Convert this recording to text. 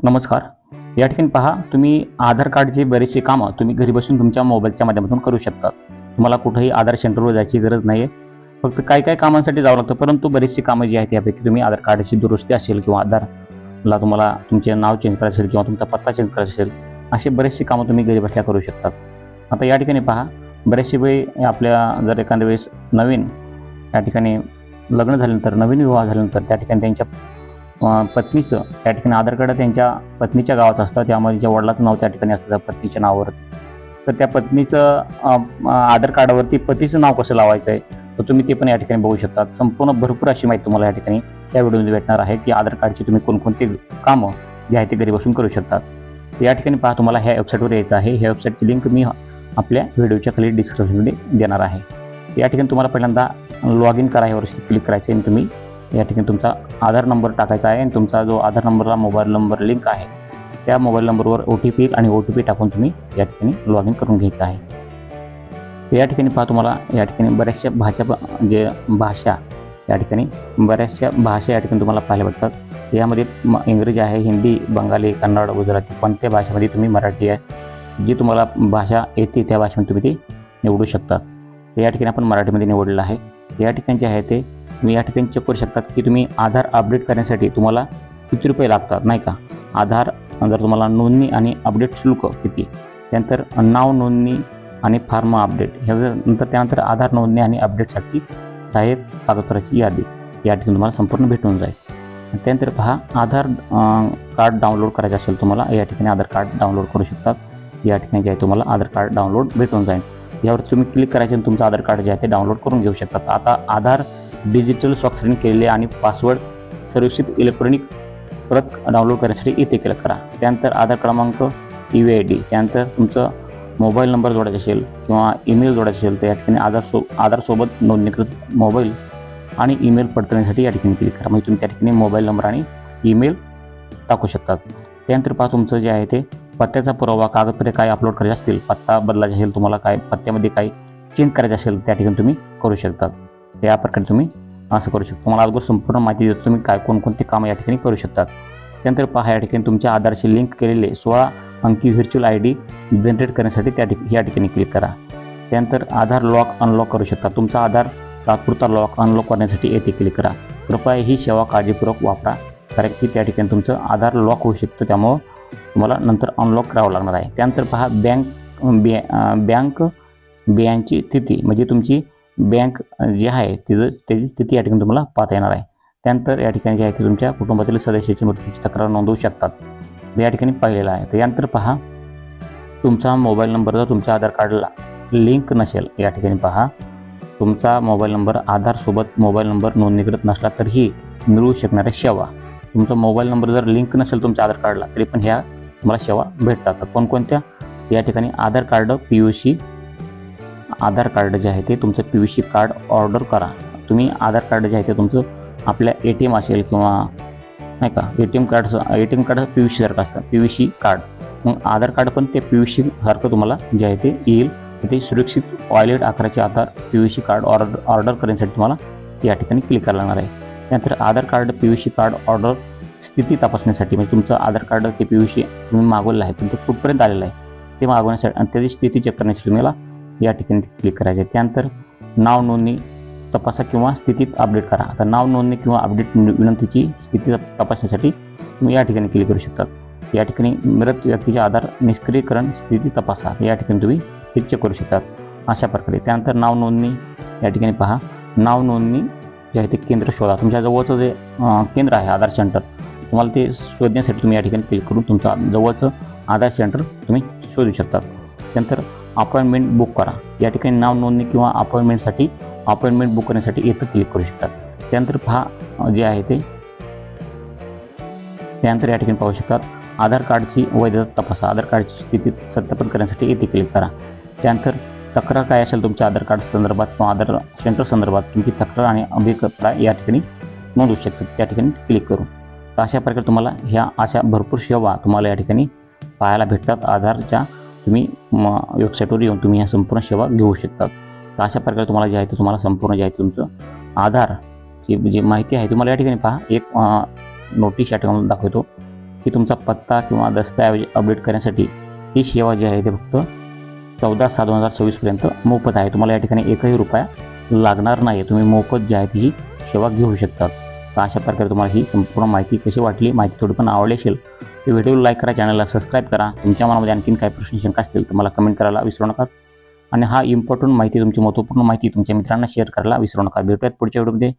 नमस्कार. या ठिकाणी पहा तुम्ही आधार कार्डचे बरेचसे कामं तुम्ही घरी बसून तुमच्या मोबाईलच्या माध्यमातून करू शकता. तुम्हाला कुठेही आधार सेंटरवर जायची गरज नाही आहे फक्त काही काही कामांसाठी जावं लागतं परंतु बरीचशी कामं जी आहेत यापैकी तुम्ही आधार कार्डची दुरुस्ती असेल किंवा आधारला तुम्हाला तुमचे नाव चेंज करायचं असेल किंवा तुमचा पत्ता चेंज करायचा असेल असे बरेचसे कामं तुम्ही घरी बसल्या करू शकतात. आता या ठिकाणी पहा बरेचसे वेळ आपल्या जर एखाद्या वेळेस नवीन या ठिकाणी लग्न झाल्यानंतर नवीन विवाह झाल्यानंतर त्या ठिकाणी त्यांच्या पत्नीचं त्या ठिकाणी आधार कार्ड त्यांच्या पत्नीच्या गावाचं असतं. त्यामध्ये ज्या वडिलाचं नाव त्या ठिकाणी असतं त्या पत्नीच्या नावावरती. तर त्या पत्नीचं आधार कार्डावरती पतीचं नाव कसं लावायचं आहे तर तुम्ही ते पण या ठिकाणी बघू शकता संपूर्ण भरपूर अशी माहिती तुम्हाला या ठिकाणी या व्हिडिओमध्ये भेटणार आहे की आधार कार्डची तुम्ही कोणकोणती कामं जे आहे ते घरी बसून करू शकतात. या ठिकाणी पहा तुम्हाला ह्या वेबसाईटवर यायचं आहे. ह्या वेबसाईटची लिंक मी आपल्या व्हिडिओच्या खाली डिस्क्रिप्शनमध्ये देणार आहे. या ठिकाणी तुम्हाला पहिल्यांदा लॉग इन करा यावर क्लिक करायचं आहे आणि तुम्ही या ठिकाणी तुमचा आधार नंबर टाकायचा आहे आणि तुमचा जो आधार नंबरला मोबाईल नंबर लिंक आहे त्या मोबाईल नंबरवर ओ टी पी आणि ओ टी पी टाकून तुम्ही या ठिकाणी लॉग इन करून घ्यायचं आहे. या ठिकाणी पहा तुम्हाला या ठिकाणी बऱ्याचशा भाषा जे भाषा या ठिकाणी बऱ्याचशा भाषा या ठिकाणी तुम्हाला पाहायला भेटतात. यामध्ये इंग्रजी आहे हिंदी बंगाली कन्नड गुजराती कोणत्या भाषेमध्ये तुम्ही मराठी आहे जी तुम्हाला भाषा येते त्या भाषेमध्ये तुम्ही ती निवडू शकता. तर या ठिकाणी आपण मराठीमध्ये निवडलेलं आहे. या ठिकाणी जे आहे ते तुम्ही या ठिकाणी चेक करू शकतात की तुम्ही आधार अपडेट करण्यासाठी तुम्हाला किती रुपये लागतात नाही का? आधार जर तुम्हाला नोंदणी आणि अपडेट शुल्क किती त्यानंतर नाव नोंदणी आणि फार्म अपडेट ह्याच्यानंतर त्यानंतर आधार नोंदणी आणि अपडेटसाठी सहाय्यक कागदपत्राची यादी. या ठिकाणी तुम्हाला संपूर्ण भेटून जाईल. त्यानंतर पहा आधार कार्ड डाउनलोड करायचं असेल तुम्हाला या ठिकाणी आधार कार्ड डाउनलोड करू शकतात. या ठिकाणी जे आहे तुम्हाला आधार कार्ड डाउनलोड भेटून जाईल. यावर तुम्ही क्लिक करायचे आणि तुमचं आधार कार्ड जे आहे ते डाउनलोड करून घेऊ शकतात. आता आधार डिजिटल स्वाक्षरी केलेले आणि पासवर्ड सुरक्षित इलेक्ट्रॉनिक प्रत डाउनलोड करण्यासाठी इथे क्लिक करा. त्यानंतर आधार क्रमांक यू आय डी त्यानंतर तुमचं मोबाईल नंबर जोडायचा असेल किंवा ईमेल जोडायचा असेल तर या ठिकाणी आधार सो आधारसोबत नोंदणीकृत मोबाईल आणि ईमेल पडताळण्यासाठी या ठिकाणी क्लिक करा. म्हणजे तुम्ही त्या ठिकाणी मोबाईल नंबर आणि ईमेल टाकू शकतात. त्यानंतर पहा तुमचं जे आहे ते पत्त्याचा पुरावा कागदपत्रे काय अपलोड करायचे असतील पत्ता बदलायचा असेल तुम्हाला काय पत्त्यामध्ये काय चेंज करायचं असेल त्या ठिकाणी तुम्ही करू शकतात. तर या प्रकारे तुम्ही असं करू शकता. तुम्हाला अगोदर संपूर्ण माहिती देतो तुम्ही काय कोणकोणती कामं या ठिकाणी करू शकतात. त्यानंतर पहा या ठिकाणी तुमच्या आधारशी लिंक केलेले सोळा अंकी व्हिर्च्युअल आय डी जनरेट करण्यासाठी त्या ठिक या ठिकाणी क्लिक करा. त्यानंतर आधार लॉक अनलॉक करू शकता. तुमचा आधार तात्पुरता लॉक अनलॉक करण्यासाठी येथे क्लिक करा. कृपया ही सेवा काळजीपूर्वक वापरा कारण की त्या ठिकाणी तुमचं आधार लॉक होऊ शकतं. त्यामुळं तुम्हाला नंतर अनलॉक करावं लागणार आहे. त्यानंतर पहा बँक बँक बियांची स्थिती. म्हणजे तुमची बँक जी आहे तिचं त्याची स्थिती या ठिकाणी तुम्हाला पाहता येणार आहे. त्यानंतर या ठिकाणी जे आहे ते तुमच्या कुटुंबातील सदस्याची मृत्यूची तक्रार नोंदवू शकतात. या ठिकाणी पाहिलेलं आहे. तर यानंतर पहा तुमचा मोबाईल नंबर जर तुमच्या आधार कार्डला लिंक नसेल या ठिकाणी पहा. तुमचा मोबाईल नंबर आधारसोबत मोबाईल नंबर नोंदणीकृत नसला तरीही मिळू शकणाऱ्या सेवा. तुमचा मोबाईल नंबर जर लिंक नसेल तुमच्या आधार कार्डला तरी पण ह्या तुम्हाला सेवा भेटतात. कोणकोणत्या? या ठिकाणी Aadhaar card P U C Aadhaar card जे आहे ते तुमचं P V C card order करा. तुम्ही आधार कार्ड जे आहे ते तुमचं आपल्या ए टी एम असेल किंवा नाही का ए टी एम कार्डचं A T M card P V सीसारखं असतं पी व्ही सी कार्ड मग आधार कार्ड पण ते पी व्ही सी सारखं तुम्हाला जे आहे ते येईल. ते सुरक्षित वॉयलेट आकाराचे Aadhaar P V C card order order करण्यासाठी तुम्हाला या ठिकाणी क्लिक करायला लागणार आहे. त्यानंतर Aadhaar card P V C card order स्थिती तपासण्यासाठी म्हणजे तुमचं आधार कार्ड ते पी व्ही सी तुम्ही मागवलेलं आहे पण ते कुठपर्यंत आलेलं आहे ते मागवण्यासाठी आणि त्याची स्थिती चेक करण्यासाठी तुम्हाला या ठिकाणी क्लिक करायचे. त्यानंतर नाव नोंदणी तपासा किंवा स्थितीत अपडेट करा. आता नाव नोंदणी किंवा अपडेट विनंतीची स्थिती तपासण्यासाठी तुम्ही या ठिकाणी क्लिक करू शकतात या ठिकाणी मृत व्यक्तीचे आधार निष्क्रियकरण स्थिती तपासा. या ठिकाणी तुम्ही हे चेक करू शकतात अशा प्रकारे. त्यानंतर नाव नोंदणी. या ठिकाणी पहा. नाव नोंदणी जे आहे ते केंद्र शोधा. तुमच्या जवळचं जे केंद्र आहे आधार सेंटर तुम्हाला ते शोधण्यासाठी तुम्ही या ठिकाणी क्लिक करून तुमचं जवळचं आधार सेंटर तुम्ही शोधू शकतात त्यानंतर अपॉइंटमेंट बुक करा. या ठिकाणी नाव नोंदणी किंवा अपॉइंटमेंटसाठी अपॉइंटमेंट बुक करण्यासाठी इथं क्लिक करू शकतात त्यानंतर पहा जे आहे ते. त्यानंतर या ठिकाणी पाहू शकतात आधार कार्डची वैधता तपासा. आधार कार्डची स्थिती सत्यापन करण्यासाठी येथे क्लिक करा. त्यानंतर तक्रार काय असेल तुमच्या आधार कार्ड संदर्भात किंवा आधार सेंटर संदर्भात तुमची तक्रार आणि अभिप्राय या ठिकाणी नोंदवू शकतात त्या ठिकाणी क्लिक करू. तर अशा प्रकारे तुम्हाला ह्या अशा भरपूर सेवा तुम्हाला या ठिकाणी पाहायला भेटतात. आधारच्या तुम्ही म वेबसाईटवर येऊन तुम्ही ह्या संपूर्ण सेवा घेऊ शकतात. तर अशा प्रकारे तुम्हाला जे आहे ते तुम्हाला संपूर्ण जे आहे तुमचं आधारची जी माहिती आहे तुम्हाला या ठिकाणी पहा. एक नोटीस या ठिकाणी दाखवतो की तुमचा पत्ता किंवा दस्तऐवज अपडेट करण्यासाठी ही सेवा जी आहे ते फक्त चौदा सहा दोन हजार सव्वीसपर्यंत मोफत आहे. तुम्हाला या ठिकाणी एकही रुपया लागणार नाही तुम्ही मोफत जी आहे ती ही सेवा घेऊ शकतात. तर अशा प्रकारे तुम्हाला ही संपूर्ण माहिती कशी वाटली माहिती थोडी पण आवडली असेल तर व्हिडिओ लाईक करा चॅनलला सबस्क्राईब करा. तुमच्या मनामध्ये आणखीन काही प्रश्न शंका असतील तर मला कमेंट करायला विसरू नका. आणि हा इम्पॉर्टंट माहिती तुमची महत्त्वपूर्ण माहिती तुमच्या मित्रांना शेअर करायला विसरू नका. भेटूयात पुढच्या व्हिडिओमध्ये